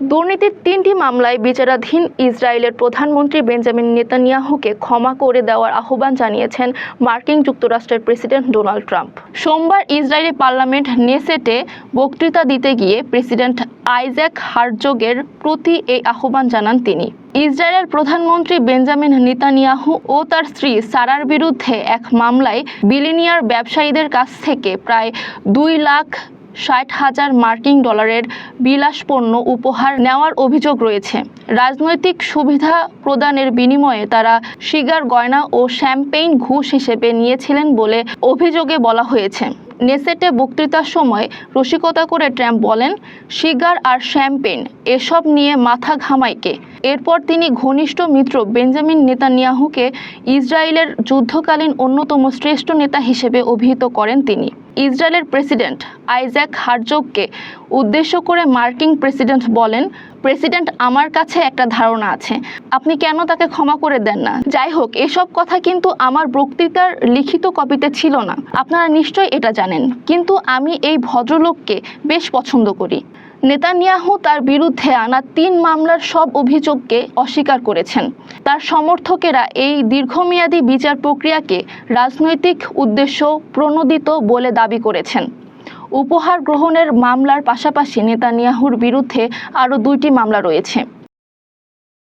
দুর্নীতির তিনটি মামলায় বিচারাধীন ইসরায়েলের প্রধানমন্ত্রী বেঞ্জামিন নেতানিয়াহুকে ক্ষমা করে দেওয়ার আহ্বান জানিয়েছেন মার্কিন যুক্তরাষ্ট্রের প্রেসিডেন্ট ডোনাল্ড ট্রাম্প। সোমবার ইসরায়েলি পার্লামেন্ট নেসেটে বক্তৃতা দিতে গিয়ে প্রেসিডেন্ট আইজ্যাক হার্জোগের প্রতি এই আহ্বান জানান তিনি। ইসরায়েলের প্রধানমন্ত্রী বেঞ্জামিন নেতানিয়াহু ও তার স্ত্রী সারার বিরুদ্ধে এক মামলায় বিলিনিয়ার ব্যবসায়ীদের কাছ থেকে প্রায় দুই লাখ ষাট হাজার মার্কিন ডলারের বিলাসপণ্য উপহার নেওয়ার অভিযোগ রয়েছে। রাজনৈতিক সুবিধা প্রদানের বিনিময়ে তারা সিগার, গয়না ও শ্যাম্পেইন ঘুষ হিসেবে নিয়েছিলেন বলে অভিযোগে বলা হয়েছে। নেসেটে বক্তৃতার সময় রসিকতা করে ট্র্যাম্প বলেন, সিগার আর শ্যাম্পেন এসব নিয়ে মাথা ঘামাইকে। এরপর তিনি ঘনিষ্ঠ মিত্র বেঞ্জামিন নেতানিয়াহুকে ইসরায়েলের যুদ্ধকালীন অন্যতম শ্রেষ্ঠ নেতা হিসেবে অভিহিত করেন তিনি। ইসরায়েলের প্রেসিডেন্ট আইজ্যাক হার্জোগকে উদ্দেশ্য করে মার্কিন প্রেসিডেন্ট বলেন, প্রেসিডেন্ট, আমার কাছে একটা ধারণা আছে। আপনি কেন তাকে ক্ষমা করে দেন না? যাই হোক, এসব কথা কিন্তু আমার বক্তৃতার লিখিত কপিতে ছিল না। আপনারা নিশ্চয়ই এটা জানেন। কিন্তু আমি এই ভদ্রলোককে বেশ পছন্দ করি। নেতানিয়াহু তার বিরুদ্ধে আনা তিন মামলার সব অভিযোগকে অস্বীকার করেছেন। তার সমর্থকেরা এই দীর্ঘমেয়াদী বিচার প্রক্রিয়াকে রাজনৈতিক উদ্দেশ্য প্রণোদিত বলে দাবি করেছেন। উপহার গ্রহণের মামলার পাশাপাশি নেতানিয়াহুর বিরুদ্ধে আরও দুইটি মামলা রয়েছে।